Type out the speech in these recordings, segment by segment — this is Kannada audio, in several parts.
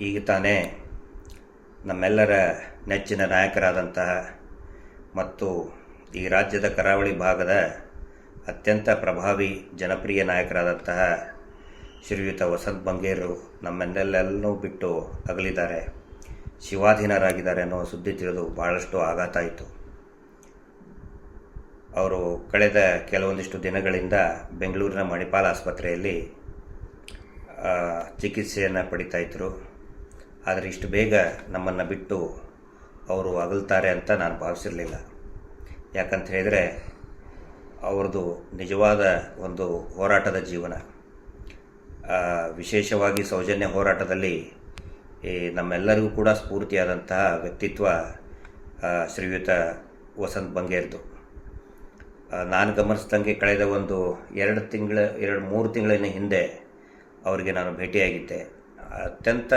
ಈಗ ತಾನೇ ನಮ್ಮೆಲ್ಲರ ನೆಚ್ಚಿನ ನಾಯಕರಾದಂತಹ ಮತ್ತು ಈ ರಾಜ್ಯದ ಕರಾವಳಿ ಭಾಗದ ಅತ್ಯಂತ ಪ್ರಭಾವಿ ಜನಪ್ರಿಯ ನಾಯಕರಾದಂತಹ ಶ್ರೀಯುತ ವಸಂತ್ ಬಂಗೇರು ನಮ್ಮೆಲ್ಲೆಲ್ಲೂ ಬಿಟ್ಟು ಅಗಲಿದ್ದಾರೆ, ಶಿವಾಧೀನರಾಗಿದ್ದಾರೆ ಅನ್ನೋ ಸುದ್ದಿ ತಿಳಿದು ಭಾಳಷ್ಟು ಆಘಾತ ಆಯಿತು. ಅವರು ಕಳೆದ ಕೆಲವೊಂದಿಷ್ಟು ದಿನಗಳಿಂದ ಬೆಂಗಳೂರಿನ ಮಣಿಪಾಲ ಆಸ್ಪತ್ರೆಯಲ್ಲಿ ಚಿಕಿತ್ಸೆಯನ್ನು ಪಡಿತಾ ಇದ್ದರು ಆದರೆ ಇಷ್ಟು ಬೇಗ ನಮ್ಮನ್ನು ಬಿಟ್ಟು ಅವರು ಅಗಲ್ತಾರೆ ಅಂತ ನಾನು ಭಾವಿಸಿರಲಿಲ್ಲ. ಯಾಕಂತ ಹೇಳಿದರೆ ಅವ್ರದ್ದು ನಿಜವಾದ ಒಂದು ಹೋರಾಟದ ಜೀವನ. ವಿಶೇಷವಾಗಿ ಸೌಜನ್ಯ ಹೋರಾಟದಲ್ಲಿ ಈ ನಮ್ಮೆಲ್ಲರಿಗೂ ಕೂಡ ಸ್ಫೂರ್ತಿಯಾದಂತಹ ವ್ಯಕ್ತಿತ್ವ ಶ್ರೀಯುತ ವಸಂತ್ ಬಂಗೇರ್ದು. ನಾನು ಗಮನಿಸ್ದಂಗೆ ಕಳೆದ ಒಂದು ಎರಡು ತಿಂಗಳ, ಎರಡು ಮೂರು ತಿಂಗಳಿನ ಹಿಂದೆ ಅವರಿಗೆ ನಾನು ಭೇಟಿಯಾಗಿದ್ದೆ. ಅತ್ಯಂತ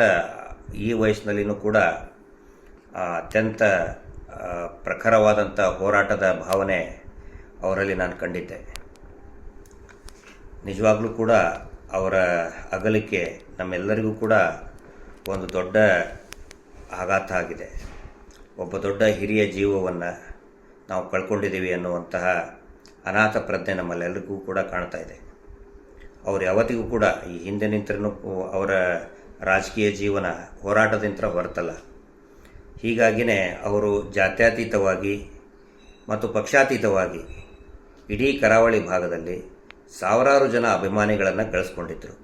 ಈ ವಯಸ್ಸಿನಲ್ಲಿನೂ ಕೂಡ ಅತ್ಯಂತ ಪ್ರಖರವಾದಂಥ ಹೋರಾಟದ ಭಾವನೆ ಅವರಲ್ಲಿ ನಾನು ಕಂಡಿದ್ದೆ. ನಿಜವಾಗ್ಲೂ ಕೂಡ ಅವರ ಅಗಲಿಕೆ ನಮ್ಮೆಲ್ಲರಿಗೂ ಕೂಡ ಒಂದು ದೊಡ್ಡ ಆಘಾತ ಆಗಿದೆ. ಒಬ್ಬ ದೊಡ್ಡ ಹಿರಿಯ ಜೀವವನ್ನು ನಾವು ಕಳ್ಕೊಂಡಿದ್ದೀವಿ ಅನ್ನುವಂತಹ ಅನಾಥ ಪ್ರಜ್ಞೆ ನಮ್ಮಲ್ಲೆಲ್ಲರಿಗೂ ಕೂಡ ಕಾಣ್ತಾ ಇದೆ. ಅವರು ಯಾವತ್ತಿಗೂ ಕೂಡ ಈ ಹಿಂದೆ ನಿಂತರೂ, ಅವರ ರಾಜಕೀಯ ಜೀವನ ಹೋರಾಟದಿಂದ ಹೊರತಲ್ಲ. ಹೀಗಾಗಿಯೇ ಅವರು ಜಾತ್ಯತೀತವಾಗಿ ಮತ್ತು ಪಕ್ಷಾತೀತವಾಗಿ ಇಡೀ ಕರಾವಳಿ ಭಾಗದಲ್ಲಿ ಸಾವಿರಾರು ಜನ ಅಭಿಮಾನಿಗಳನ್ನು ಗಳಿಸ್ಕೊಂಡಿದ್ದರು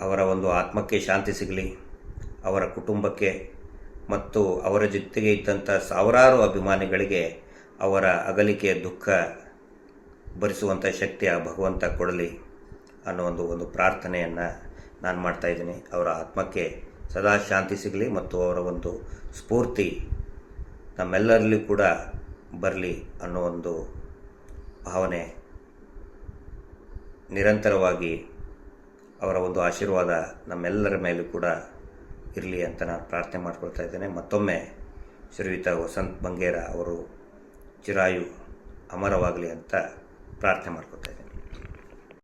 ಅವರ ಒಂದು ಆತ್ಮಕ್ಕೆ ಶಾಂತಿ ಸಿಗಲಿ, ಅವರ ಕುಟುಂಬಕ್ಕೆ ಮತ್ತು ಅವರ ಜೊತೆಗೆ ಇದ್ದಂಥ ಸಾವಿರಾರು ಅಭಿಮಾನಿಗಳಿಗೆ ಅವರ ಅಗಲಿಕೆಯ ದುಃಖ ಭರಿಸುವಂಥ ಶಕ್ತಿ ಆ ಭಗವಂತ ಕೊಡಲಿ ಅನ್ನೋ ಒಂದು ಒಂದು ಪ್ರಾರ್ಥನೆಯನ್ನು ನಾನು ಮಾಡ್ತಾಯಿದ್ದೀನಿ ಅವರ ಆತ್ಮಕ್ಕೆ ಸದಾ ಶಾಂತಿ ಸಿಗಲಿ ಮತ್ತು ಅವರ ಒಂದು ಸ್ಫೂರ್ತಿ ನಮ್ಮೆಲ್ಲರಲ್ಲಿ ಕೂಡ ಬರಲಿ ಅನ್ನೋ ಒಂದು ಭಾವನೆ ನಿರಂತರವಾಗಿ ಅವರ ಒಂದು ಆಶೀರ್ವಾದ ನಮ್ಮೆಲ್ಲರ ಮೇಲೂ ಕೂಡ ಇರಲಿ ಅಂತ ನಾನು ಪ್ರಾರ್ಥನೆ ಮಾಡ್ಕೊಳ್ತಾ ಇದ್ದೇನೆ. ಮತ್ತೊಮ್ಮೆ ಶ್ರೀಯುತ ವಸಂತ್ ಬಂಗೇರ ಅವರು ಚಿರಾಯು ಅಮರವಾಗಲಿ ಅಂತ ಪ್ರಾರ್ಥನೆ ಮಾಡ್ಕೊಳ್ತಾ ಇದ್ದೇನೆ.